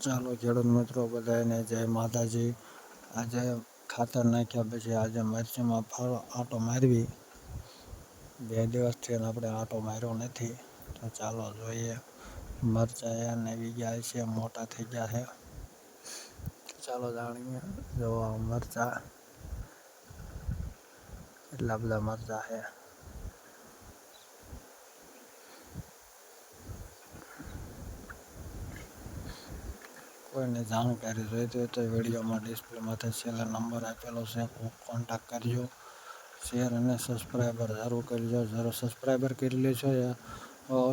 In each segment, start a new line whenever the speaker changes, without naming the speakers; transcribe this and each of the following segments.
ચાલો ખેડૂત મિત્રો બધાને જય માતાજી. આજે ખાતર નાખ્યા પછી આજે મરચીમાં ફળ આંટો મારવી. બે દિવસથી આપણે આંટો માર્યો નથી. તો ચાલો જોઈએ. મરચાં એને આવી ગયા છે, મોટા થઈ ગયા છે. ચાલો જાણીએ. જો મરચાં, એટલા બધા મરચાં છે. કોઈને જાણકારી જોઈતી હોય તો વિડીયોમાં ડિસ્પ્લેમાંથી છેલ્લા નંબર આપેલો છે કોન્ટેક્ટ કરજો. શેર અને સબસ્ક્રાઈબર જરૂર કરજો. જરૂર સબસ્ક્રાઈબર કરી લેજો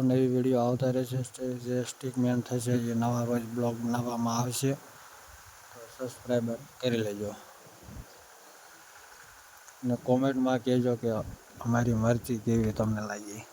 નવી વીડિયો આવતા રહેશે જે સ્ટીકમેન થશે, એ નવા રોજ બ્લોગ બનાવવામાં આવશે, તો સબસ્ક્રાઈબર કરી લેજો. અને કોમેન્ટમાં કહેજો કે અમારી મરચી કેવી તમને લાગી.